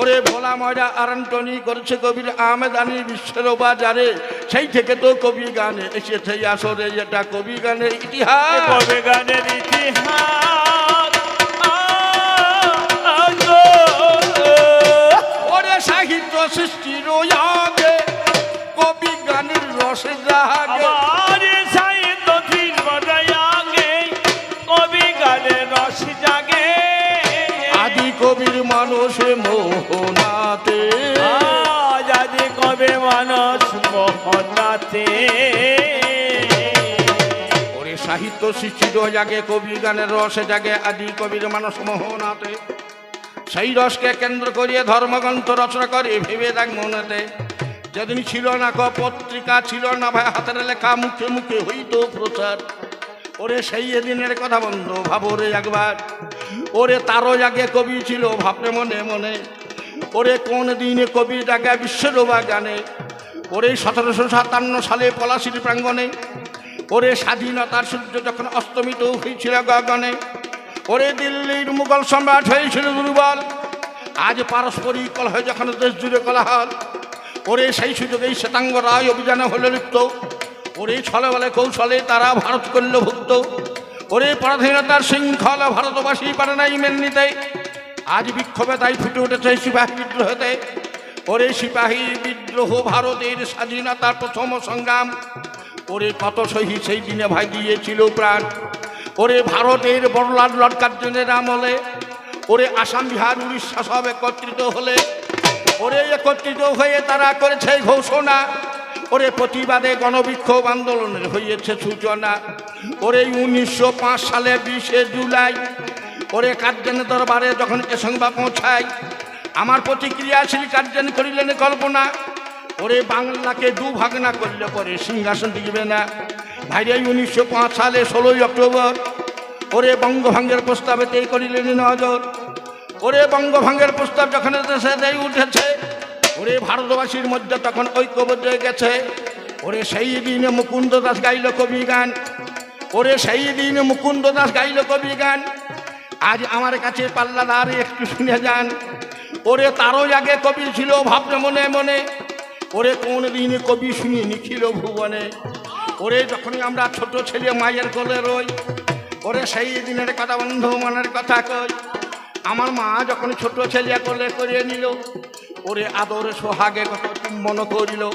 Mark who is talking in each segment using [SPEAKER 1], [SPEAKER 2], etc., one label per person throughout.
[SPEAKER 1] ওরে ভোলা ময়রা আরান্টনি করেছে কবির আহমেদ আলী বিশ্বের বাজারে। সেই থেকে তো কবি গানে এসেছে আসরে এটা কবি গানের ইতিহাস।
[SPEAKER 2] কবে গানের ইতিহাস
[SPEAKER 1] ওরে সাহিত্য সৃষ্টির আগে কবি গানের রসে জাহাগে মানুষে মোহনাতে।
[SPEAKER 2] আজ আদি কবে মানুষ মোহনাতে?
[SPEAKER 1] ওরে সাহিত্য সৃষ্টির জাগে কবি গানের রসে জাগে আদি কবির মানুষ মোহনাতে। সেই রসকে কেন্দ্র করিয়ে ধর্মগ্রন্থ রচনা করে ভেবে দেখ মনেতে। যেদিন ছিল না ক পত্রিকা ছিল না ভাই হাতের লেখা মুখে মুখে হইতো প্রচার। ওরে সেই দিনের কথা বন্ধ ভাবো রে একবার। ওরে তারও আগে কবি ছিল ভাবলে মনে মনে। ওরে কোন দিনে কবি ডাকা বিশ্বরোবা গানে ওরে সতেরোশো সাতান্ন সালে পলাশির প্রাঙ্গণে। ওরে স্বাধীনতার সূর্য যখন অস্তমিত হয়েছিল গগনে। ওরে দিল্লির মুঘল সম্রাট হয়েছিল দুর্বল। আজ পারস্পরিক কলহ যখন দেশ জুড়ে কোলাহল, ওরে সেই সুযোগেই শ্বেতাঙ্গ রায় অভিযানে হলে লিপ্ত। ওরে ছলে বলে কৌশলে তারা ভারত করল ভুক্ত। ওরে পরাধীনতার শৃঙ্খলা ভারতবাসী পারে নাই মেনে নিতে আজ বিক্ষোভে তাই ফুটে উঠেছে সিপাহী বিদ্রোহতে। ওরে সিপাহী বিদ্রোহ ভারতের স্বাধীনতার প্রথম সংগ্রাম। ওরে কত শহীদ সেই দিনে ভাই দিয়েছিল প্রাণ। ওরে ভারতের বড়লাট লর্ড কার্জনের আমলে। ওরে আসাম, বিহার, উড়িষ্যা সব একত্রিত হলে। ওরে একত্রিত হয়ে তারা করেছে ঘোষণা। ওরে প্রতিবাদে গণবিক্ষোভ আন্দোলনের হয়েছে সূচনা। ওরে উনিশশো পাঁচ সালে বিশে জুলাই, ওরে কার্যানের দরবারে যখন এ সংবাদ পৌঁছায়, আমার প্রতিক্রিয়াশীল কার্যান করিলেন কল্পনা। ওরে বাংলাকে দু ভাগ না করলে পরে সিংহাসন টিকবে না। ভাইরে উনিশশো পাঁচ সালে ষোলোই অক্টোবর, ওরে বঙ্গভঙ্গের প্রস্তাবেতে করিলেন নজর। ওরে বঙ্গভঙ্গের প্রস্তাব যখন দেশে উঠেছে ওরে ভারতবাসীর মধ্যে তখন ঐক্যবদ্ধ হয়ে গেছে। ওরে সেই দিনে মুকুন্দ দাস গাইল কবি গান। ওরে সেই দিন মুকুন্দ দাস গাইল কবি গান। আজ আমার কাছে পাল্লাদার একটু শুনে যান। ওরে তারও আগে কবি ছিল ভাবনা মনে মনে। ওরে কোন দিনে কবি শুনি নিখিল ভুবনে। ওরে যখনই আমরা ছোট ছেলে মায়ের কোলে রই, ওরে সেই দিনের কথা বন্ধু মনের কথা কই। আমার মা যখন ছোট ছেলে কোলে করে নিল ওরে আদর সোহাগে কত চুম্বন করিল।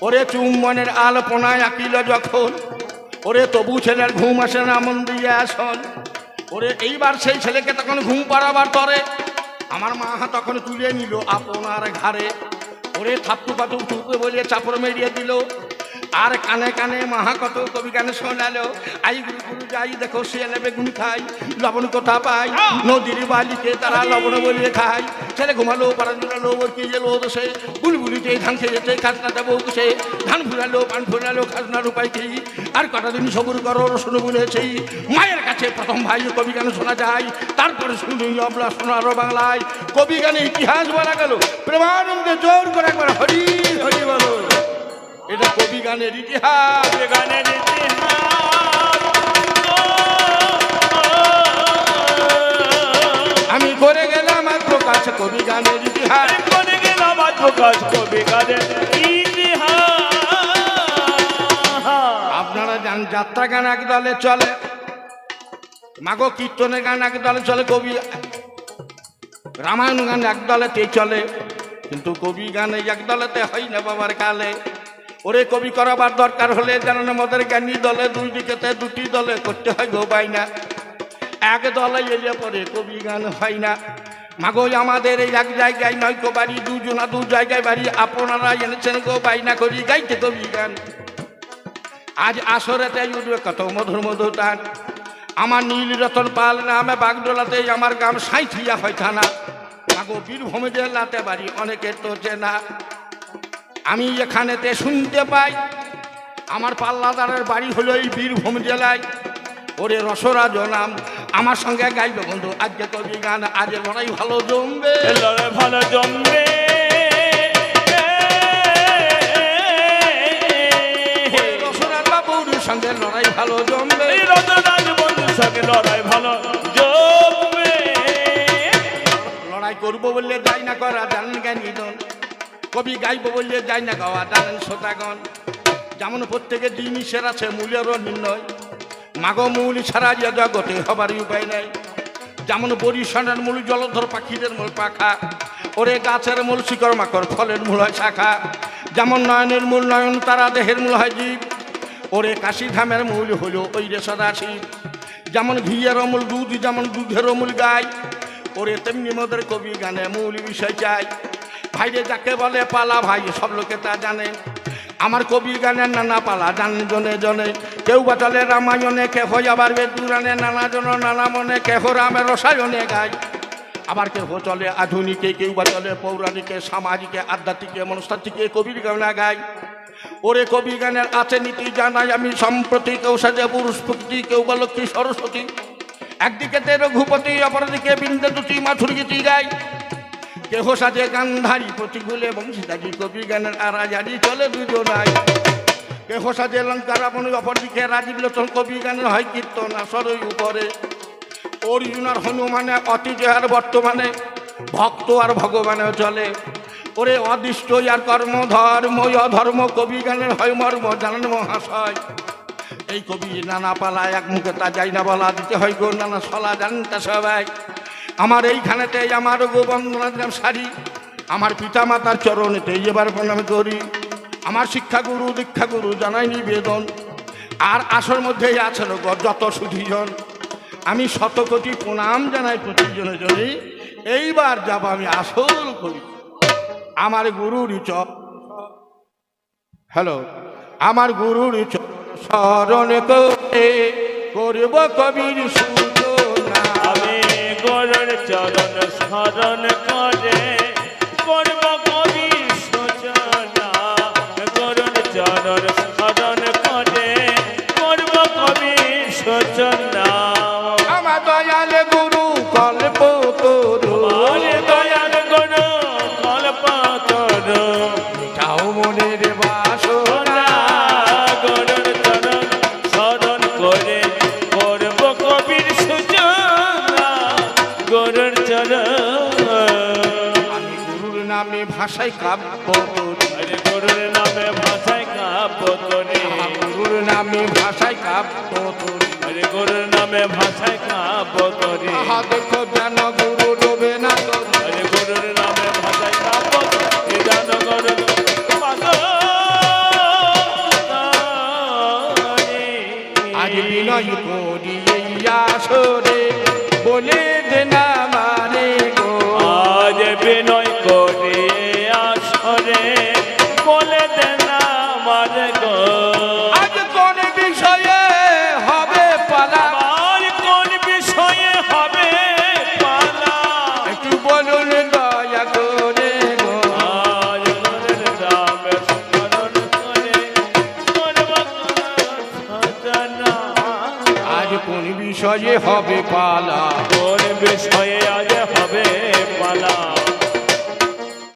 [SPEAKER 1] ওরে চুম্বনের আলপনায় আঁকিল যখন। ওরে তবু ছেলের ঘুম আসে না, মন দিয়ে আসন। ওরে এইবার সেই ছেলেকে তখন ঘুম পাড়াবার তরে। আমার মা তখন তুলে নিল আপনার ঘাড়ে। ওরে থাপ্পু পাতু টুপে বলে চাপড় মেরিয়ে দিল। আর কানে কানে মাহা কত কবি গানে শোনালো। আই গুরু গুরু যাই, দেখো শিয়ালে বেগুন খাই, লবণ কোথা পাই? নদীর বালিকে তারা লবণ বলিয়ে খাই ছেলে ঘুমালো পাড়ান ওর কি গেলো দোষে বুলবুলিতে ধান খেয়েছে, খাজনা দেবো সে ধান ফুরালো পান ফুরালো খাজনার উপায় কি? আর কটা দিন সবুর করো, রসুন বুনেছি। মায়ের কাছে প্রথম ভাই কবি গান শোনা যায়। তারপরে শুনি অবলা শোনারো বাংলায়। কবি গানে ইতিহাস বলা গেল। প্রেমানন্দে জোর করে একবার হরি হরি বলো। এটা কবি গানের ইতিহাস।
[SPEAKER 2] গানের ইতিহাস।
[SPEAKER 1] আমি করে গেলাম আর প্রকাশ কবি গানের ইতিহাস।
[SPEAKER 2] করে গেলাম আজ প্রকাশ কবে গানের
[SPEAKER 1] আপনারা জান যাত্রা গান এক দলে চলে মাগো কীর্তনের গান এক দলে চলে কবি রামায়ণ গান এক দলেতে চলে কিন্তু কবি গান এক দলেতে হয় না বাবার কালে। ওরে কবি করাবার দরকার হলে জানেন আমাদের জ্ঞানী দলে দুই দিকেতে দুটি দলে করতে হয় গো বাইনা। এক দলে এলে পরে কবি গান হয় না। মাগো, আমাদের এই এক জায়গায় নয় গো বাড়ি, দুজনা দু জায়গায় বাড়ি। আপনারা এনেছেন গো বাইনা করি, গাইতে কবি গান। আজ আসরেতে উঠবে কত মধুর মধুর টান আমার নীল রতন পাল নামে বাগডোলাতে আমার গ্রাম সাঁথিয়া হয় থানা। মাগো, বীরভূমি জেলাতে বাড়ি অনেকের তো চেনা। আমি এখানেতে শুনতে পাই আমার পাল্লাদারের বাড়ি হলো এই বীরভূম জেলায়। ওরে রসরাজ নাম আমার সঙ্গে গাইবে বন্ধু আজকে কবি গান আজ লড়াই ভালো জমবে।
[SPEAKER 2] লড়াই ভালো জমবে।
[SPEAKER 1] ওই রসরাজ বাবুর সঙ্গে লড়াই ভালো জমবে।
[SPEAKER 2] বন্ধুর সঙ্গে লড়াই ভালো জমবে।
[SPEAKER 1] লড়াই করু করব বললে যাই না করা জানেন জ্ঞানী কবি গাইব বললে যাই না গাওয়া জানেন শ্রোতাগণ যেমন প্রত্যেকের জিনিসের আছে মূল্যেরও নির্ণয়। মাগ মূল ছাড়া যে জগতে হবারই উপায় নাই। যেমন বরিশানের মূল, জলধর পাখিদের মূল পাখা। ওরে গাছের মূল, শিকড় মাকড়, ফলের মূল হয় শাখা। যেমন নয়নের মূল, নয়ন তারা দেহের মূল হয় জীব। ওরে কাশি ধামের মূল হলো ওই রে সদাশিব যেমন ঘিয়ের অমূল দুধ, যেমন দুধের অমূল গাই। ওরে তেমনি মোদের কবি গানে মূল বিষয় চাই। ভাইরে যাকে বলে পালা ভাই, সব লোকে তা জানে। আমার কবি গানের নানা পালা জানেন জনে জনে। কেউ বা চলে রামায়ণে, কেহ আবার বেদুরানে, নানা জন নানা মনে, কেহ রামের রসায়নে গায়। আবার কেহ চলে আধুনিকে, কেউ বা চলে পৌরাণিকে, সামাজিকে, আধ্যাত্মিকে, মনস্তাত্ত্বিকে, কবির গানা গায়। ওরে কবি গানের আছে নীতি জানাই আমি, সম্প্রতি কেউ সাজে পুরুষ প্রকৃতি কেউ বা লক্ষ্মী সরস্বতী। একদিকে তে রঘুপতি, অপরদিকে বিন্দু দুটি মাথুর গীতি গায়। কেহ সাজে গান্ধারী প্রতিকূলে বংশীদারি কবি গানের আরাজারি চলে দুজনাই। কেহ সাজে লঙ্কা রাবণ অপরদিকে রাজীব লোচন কবি গানের হয় কীর্তন আসরই উপরে। অর্জুন আর হনুমানে অতীতে আর বর্তমানে, ভক্ত আর ভগবানেও চলে। ওরে অদৃষ্ট আর কর্ম, ধর্ম, অধর্ম, কবি গানের হয় মর্ম, জানেন মহাশয়। এই কবি নানা পালা এক মুখে তা যাই না বলা, দিতে হয় গো নানা সলা, জানেন সবাই। আমার এইখানেতে আমার গো শাড়ি আমার পিতা মাতার চরণেতে এবার প্রণাম করি। আমার শিক্ষাগুরু, দীক্ষাগুরু জানাই নিবেদন। আর আসর মধ্যেই আছেন যত সুধীজন। আমি শত কোটি প্রণাম জানাই প্রতিজনে জনে। এইবার যাব আমি আসল করি আমার গুরুর চ হ্যালো, আমার গুরুর চ স্মরণ করে করব কবির সূচনা
[SPEAKER 2] চরণ
[SPEAKER 1] আমি গুরুর নামে ভাষায় কাব্য করি।
[SPEAKER 2] আরে গরুর নামে ভাষায় কাব্য করি।
[SPEAKER 1] গুরুর নামে ভাষায় কাব্য করি।
[SPEAKER 2] আরে গরুর নামে ভাষায় কাব্য করি।
[SPEAKER 1] দেখো
[SPEAKER 2] জানো
[SPEAKER 1] গুরু বিনয় করে আসরে বলে
[SPEAKER 2] দেন আমার গো।
[SPEAKER 1] আজ কোন বিষয়ে হবে পালা?
[SPEAKER 2] আমার কোন বিষয়ে হবে পালা?
[SPEAKER 1] একটু বলুন দয়া করে গো।
[SPEAKER 2] আজ গরুর নামে স্মরণ করে
[SPEAKER 1] কোন বিষয়ে হবে পালা?
[SPEAKER 2] কোন বিষয়ে